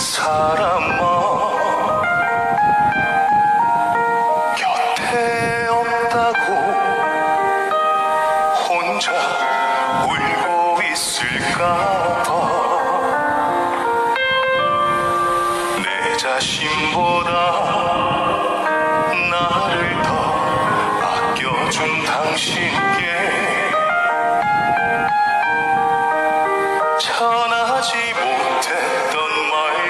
사람 울고 있을까봐. 내 자신보다 나를 더 아껴준 당신께 전하지 못했던 말.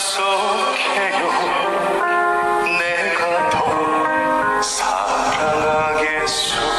약속해요. 내가 더 사랑하겠소.